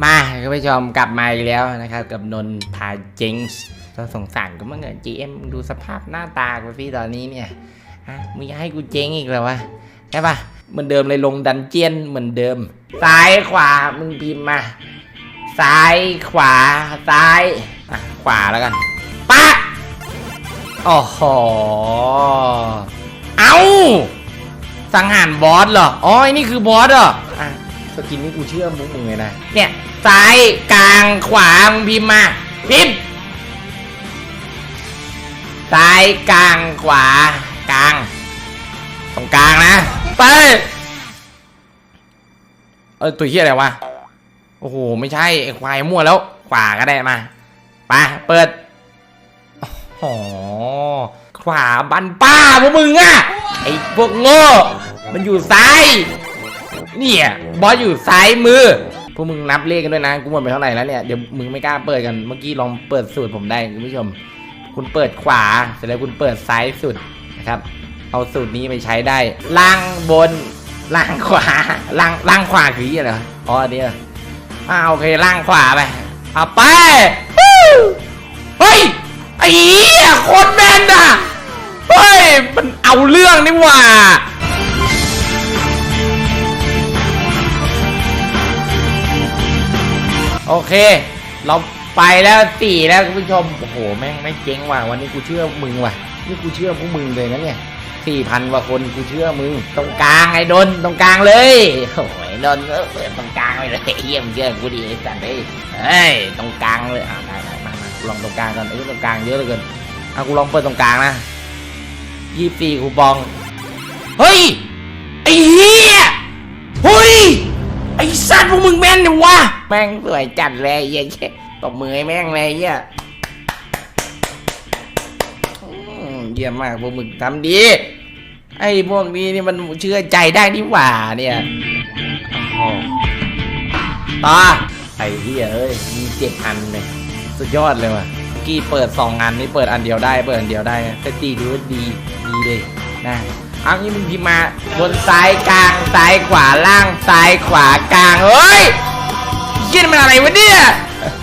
มาคุณผู้ชมกลับมาอีกแล้วนะครับกับนนท์พาเจงส์เราสงสารก็มั่งเงิน GM ดูสภาพหน้าตากูพี่ตอนนี้เนี่ยฮะมึงจะให้กูเจ๊งอีกเหรอวะใช่ปะเหมือนเดิมเลยลงดันเจียนเหมือนเดิม ซ้ายขวามึงพิมพ์มา ซ้ายขวาซ้ายอะขวาแล้วกันปะโอ้โหเอาสังหารบอสเหรออ๋อไอ้นี่คือบอสเหรออะสกินนี้กูเชื่อมุกมึงเลยนะเนี่ย ซ้ายกลางขวามึงพิมพ์มาพิมพ์ซ้ายกลางขวากลาง ตรงกลางนะ ไปเออตัวเฮียอะไรวะโอ้โหไม่ใช่ไอ้ควายมั่วแล้ว ขวาก็ได้มาไปเปิดอ๋อขวาบันป้าพวกมึงอะไอ้พวกโง่มันอยู่ซ้ายเนี่ยบอสอยู่ซ้ายมือ วกมึงนับเลขกันด้วยนะกูหมดไปเท่าไหร่แล้วเนี่ยเดี๋ยวมึงไม่กล้าเปิดกันเมื่อกี้ลองเปิดสูตรผมได้คุณผู้ชม คุณเปิดขวาเสร็จแล้วคุณเปิดซ้ายสุดนะครับ เอาสูตรนี้ไปใช้ได้ ล่างบนล่างขวาล่างล่างขวาคืออะไรอ๋ออันนี้เออ่าโอเคล่างขวาไปเอาไปเฮ้ยไอ้โคนแมนอะเฮ้ยมันเอาเรื่องนี่หว่า โอเค เราไปแล้วสี่แล้วคุณผู้ชม โอ้โห แม่งไม่เจ๊งว่ะ วันนี้กูเชื่อมึงว่ะ นี่กูเชื่อพวกมึงเลยนะเนี่ยสี่พันกว่าคนกูเชื่อมึง ตรงกลางไอ้ดนตรงกลางเลย โอ้ยดนเออเปิดตรงกลางไปเลยเยี่ยมเชื่อกูดีไอ้สัตว์เอ้ยเฮ้ยตรงกลางเลยอ่าได้มามากูลองตรงกลางก่อนไอ้ตรงกลางเยอะเหลือเกินอะกูลองเปิดตรงกลางนะยี่สี่คูปอง เฮ้ยไอ้เหี้ยเฮ้ยไอ้ สัตว์พวกมึงแม่นเนี่ยวะแม่งสวยจัดเลยไอ้เหี้ยเช่ตบมือให้แม่งเลยไอ้เหี้ยอืมเยี่ยมมากพวกมึงทำดี ไอ้พวกนี้นี่มันเชื่อใจได้นี่หว่าเนี่ยโอ้โหต่อไอ้เหี้ยเอ้ยมีเจ็ดอันเลยสุดยอดเลยว่ะเมื่อกี้เปิดสองอันนี่เปิดอันเดียวได้เปิดอันเดียวได้สตีถือว่าดีดีเลยนะ เอางี้มึงพิมพ์มาบนซ้ายกลางซ้ายขวาล่างซ้ายขวากลางเฮ้ยเหี้ยนี่มันอะไรวะเนี่ย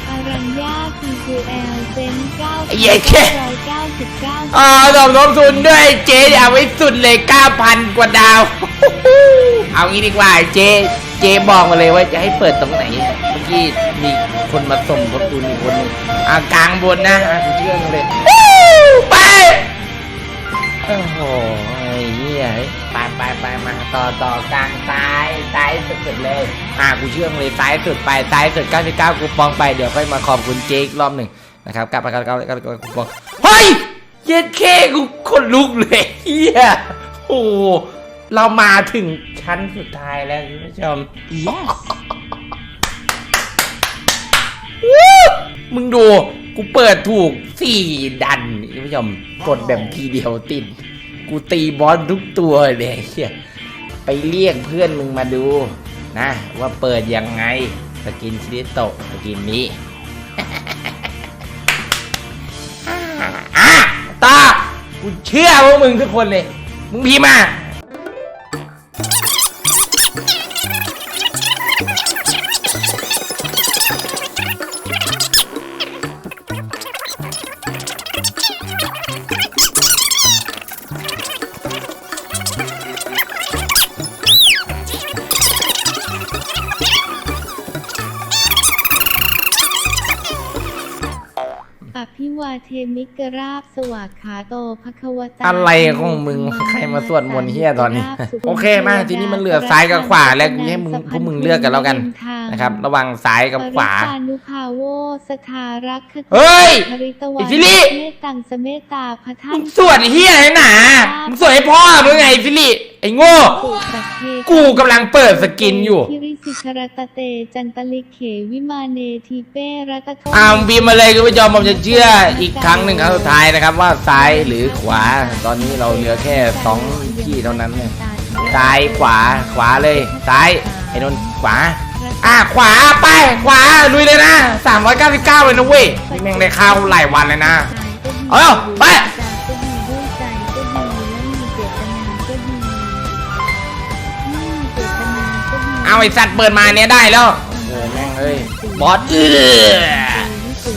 อารัญญา TQL เซนเก้าไอ้เหี้ยแค่ร้อยเก้าสิบเก้าอ่าสมทบทุนด้วยเจ๊เอาไว้สุดเลย9,000กว่าดาว เอางี้ดีกว่าเจ๊เจ๊บอกมาเลยว่าจะให้เปิดตรงไหนเมื่อกี้มีคนมาสมทบทุนอีกคนหนึงอ่ากลางบนนะอะกูเชื่อมึงเลยไป โอ้โหไอ้เหี้ยไปไปไปมาต่อต่อกลางซ้ายซ้ายสุดๆเลย อ่ากูเชื่อมึงเลยซ้ายสุดไปซ้ายสุด 99 กูปองไปเดี๋ยวค่อยมาขอบคุณเจ๊อีกรอบหนึ่งนะครับกลับมากันกันกันกูปองเฮ้ยเย็ดเคกูคนลุกเลยเฮียโอ้โหเรามาถึงชั้นสุดท้ายแล้วคุณผู้ชมวู้มึงดู กูเปิดถูกสี่ดันคุณผู้ชมกดแบบทีเดียวติด กูตีบอสทุกตัวเลยเฮียไปเรียกเพื่อนมึงมาดูนะ ว่าเปิดยังไงสกินชิริโตะสกินนี้อะต่อกูเชื่อพวกมึงทุกคนเลย มึงพีมา อภิวาเทมิกราบสวากขาโตภควตาอะไรของมึงใครมาสวดมนต์เฮียตอนนี้ โอเคมาทีนี้มันเหลือซ้ายกับขวาแล้วกูให้มึงพวกมึงเลือกกันแล้วกันนะครับ ระหว่างซ้ายกับขวาปริปานุภาโวสทารักขเฮ้ยภริตวาไอ้ฟิลิเม ตตังสเมตตาพระท่ามึนงสวดเฮียไอ้หนามึงสวดให้พ่อมึงไงฟิลิไอ้โง่ ปุสัพเพกูกำลังเปิดสกินอยู่คิริสิชรตเตจันตลิเขวิมาเนทีเปรัตโทอ่าบีมมาเลยคุณผู้ชมผมจะเชื่ออีกครั้งหนึ่งครั้งสุดท้ายนะครับว่าซ้ายหรือขวา ตอนนี้เราเหลือแค่สองที่เท่านั้นเนี่ยซ้ายขวาขวาเลย ซ้ายไอ้นนท์ขวา อะขวาไปขวาลุยเลยนะ399เลยนะเว้ยนี่แม่งได้ข้าวหลายวันเลยนะ เอาไป ก็ดีด้วยใจก็ดีและมีเจตนาก็ดีไม่มีเจตนาก็ดีเอาไอ้สัตว์เปิดมาเนี้ยได้แล้วโอ้แม่งเอ้ยสิบอสเอื้อ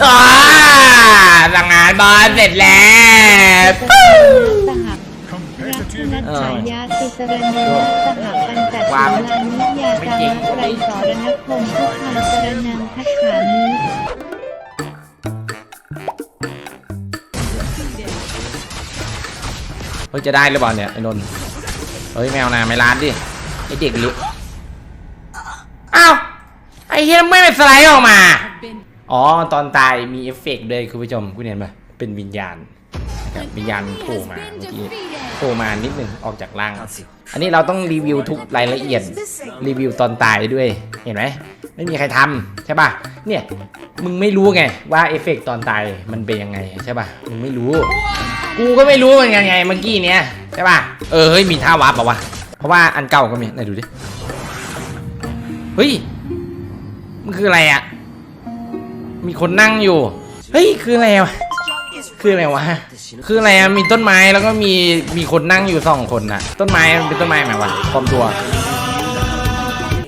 อ่าสังหารบอสเสร็จแล้วสปู้หรักนัทฉายาติสรณีสหปัญจศีลานิยาจามะไกรสรณคมพุทธังสรนังคัจฉามิ เฮ้ยจะได้หรือเปล่าเนี่ยไอ้นนท์เฮ้ยแมวนาไม่ร้านดิไอ้เด็กลิอ้าวไอ้เฮียไม่เป็นสไลด์ออกมา อ๋อตอนตายมีเอฟเฟกต์ด้วยคุณผู้ชมคุณเห็นไหมเป็นวิญญาณนะครับวิญญาณโผล่มาเมื่อกี้โผล่มานิดหนึงออกจากร่าง อันนี้เราต้องรีวิวทุกรายละเอียดรีวิวตอนตายด้วยเห็นไหมไม่มีใครทำใช่ป่ะเนี่ยมึงไม่รู้ไงว่าเอฟเฟกต์ตอนตายมันเป็นยังไงใช่ป่ะมึงไม่รู้ กูก็ไม่รู้เหมือนกันไงเมื่อกี้เนี้ยใช่ป่ะ เออเฮ้ยมีท่าวาร์ปป่าวะ เพราะว่าอันเก่าก็มีไหนดูดิ เฮ้ย มันคืออะไรอะ มีคนนั่งอยู่ เฮ้ยคืออะไรวะ คืออะไรวะ คืออะไรอะมีต้นไม้แล้วก็มีมีคนนั่งอยู่สองคนน่ะ ต้นไม้มันเป็นต้นไม้ไหมวะปลอมตัว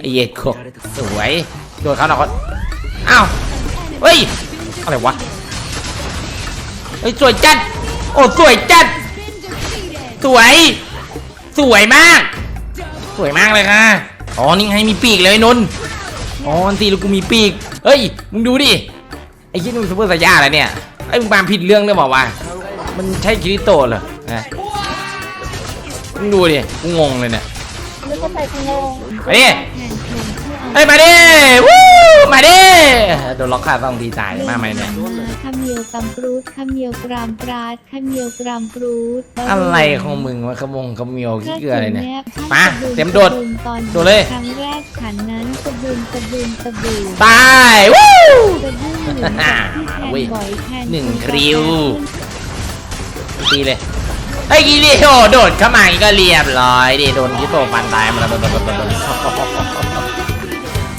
ไอเย็ดขกสวยโดนเขาหน่อยเขาอ้าว เฮ้ย อะไรวะ เฮ้ยสวยจัด โอ้สวยจัด สวย สวยมาก สวยมากเลยค่ะ อ๋อ นี่ไงมีปีกเลยนนท์อ๋ออันตีลูกกูมีปีก เฮ้ย มึงดูดิ ไอ้ยี่นี่มึงซูเปอร์สายาอะไรเนี่ย ไอ้มึงมาผิดเรื่องหรือเปล่าวะ มันใช่คิริโตะเหรอนะมึงดูดิ กูงงเลยเนี่ยแล้วก็ใส่กงง มาดิแทนเพียงผู้เอาเฮ้ยมาดิวู้ มาดิโดนล็อกขาต้องทีตายมาไหมเนี่ยขมเมียวตำปรูดขมเมียวกรามปราดขมเมียวกรามปรูดอะไรของมึงวะขมงขมเมียวขี้เกลืออะไรเนี่ยมาสะเต็มโดดสะบึมตอนโดดเลยครั้งแรกฉันนั้นสะบึมสะบึมสะบึมตายวู้สะบึมหรืออ่าที่แทนเว้ยบ่อยแทนหนึ่งณคริวต่อการตีเลยไอ้กีริโอโดดเข้ามาอีกก็เรียบร้อยดิโดนคิโตฟันตายมาแล้ว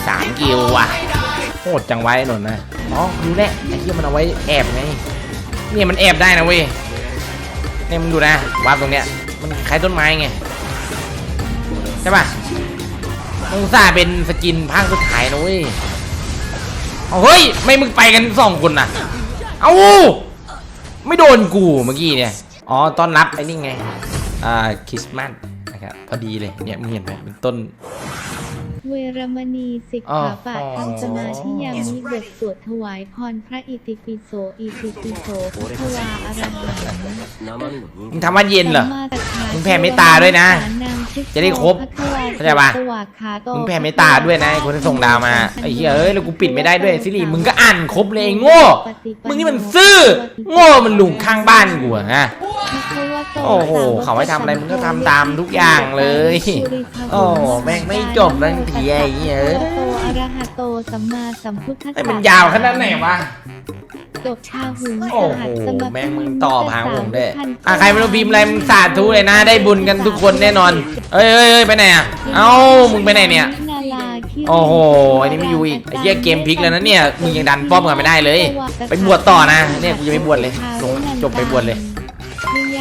สามกิวว่ะ โหดจังไว้หนนนะอ๋อดูแหละไอ้ที่มันเอาไว้แอบไงเนี่ยมันแอบได้นะเว้ยเนี่ยมึงดูนะวาดตรงเนี้ยมันคล้ายต้นไม้ไงใช่ป่ะมึงซาเป็นสกินภาคสุดท้ายนะเว้ยเอาเฮ้ยไม่มึงไปกันสองคนน่ะ เอ้าไม่โดนกูเมื่อกี้เนี่ยอ๋อตอนรับไอ้นี่ไงอ่าคริสต์มาสนะครับพอดีเลยเนี่ยมึงเห็นไหมเป็นต้น เวรมณีสิกอ๋อขาปะทำสมาธิยามิบทสวดถวายพรพระอิติปิโสอิติปิโสพุทธวาอรหังมึงทำว่าเย็นเหรอมึงแผ่เมตตาด้วยนะ จะได้ครบเข้าใจปะมึงแผ่เมตตาด้วยนะไอ้คนที่ส่งดาวมาไอ้เหี้ยเอ้ยแล้วกูปิดไม่ได้ด้วยซิริมึงก็อ่านครบเลยไอ้โง่มึงนี่มันซื่อโง่มันลุงข้างบ้านกูอะฮะ โอ้โหเขาให้ทำอะไรมึงก็ทำตามทุกอย่างเลย โอ้โหแม่งไม่จบสักทีไอ้เหี้ยเอ้ยโตอะระหะโตสัมมาสัมพุทธัสไอ้สะมันยาวขนาดไหนวะจบชาหุงโอ้สโหหัสสมแม่งมึงตอบหาผมด้วยพันอะใครไม่รู้พิมพ์อะไรมึงสาธุเลยนะได้บุญกันทุกคนแน่นอน เอ้ยเอ้ยเอ้ยไปไหนอะเอ้ามึงไปไหนเนี่ยนาลาคิริโอ้โหไอ้นี่ไม่อยู่อีกไอ้เหี้ยเกมพลิกแล้วนะเนี่ยมึงยังดันป้อมกันไม่ได้เลย ไปบวชต่อนะเนี่ยกูจะไปบวชเลยลงจบไปบวชเลยวิย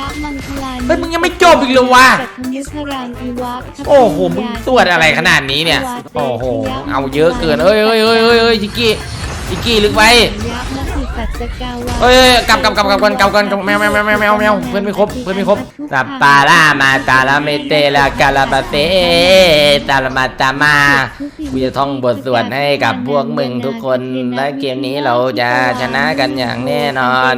ะมังคลานิเฮ้ยมึงยังไม่จบอีกเหรอวะจักขมุทรังอีวะโอ้โหมึงสวดอะไรขนาดนี้เนี่ย โอ้โห เอาเยอะเกินเอ้ยเอ้ยเอ้ยเอ้ยเอ้ยจิกกี้จิกกี้ลึกไปัจจกาวาเอ้ยกลับกลับกลับกลับกันกลับกันกลับแมวแมวแมวแมวแมวแมวเพื่อนไม่ครบเพื่อนไม่ครบตาปาลามาตาลาเมเตลากาลาบาเตตาลามาตามากูจะท่องบทสวดให้กับพวกมึงทุกคนและเกมนี้เราจะชนะกันอย่างแน่นอน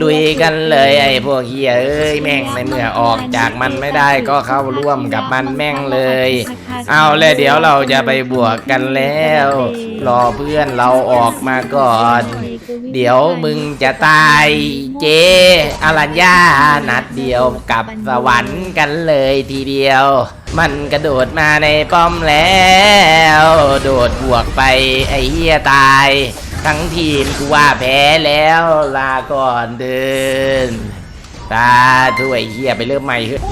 ลุยกันเลยไอ้พวกเฮียเอ้ยแม่งในเมื่อออกจากมันไม่ได้ก็เข้าร่วมกับมันแม่งเลย เอาเลยเดี๋ยวเราจะไปบวกกันแล้ว รอเพื่อนเราออกมาก่อน เดี๋ยวมึงจะตายเจอรัญญานัดเดียวกับสวรรค์กันเลยทีเดียว มันกระโดดมาในป้อมแล้ว โดดบวกไปไอ้เหี้ยตาย ทั้งทีมกูว่าแพ้แล้วลาก่อนเดินตาถ้วยเหี้ยไปเริ่มใหม่เถอะ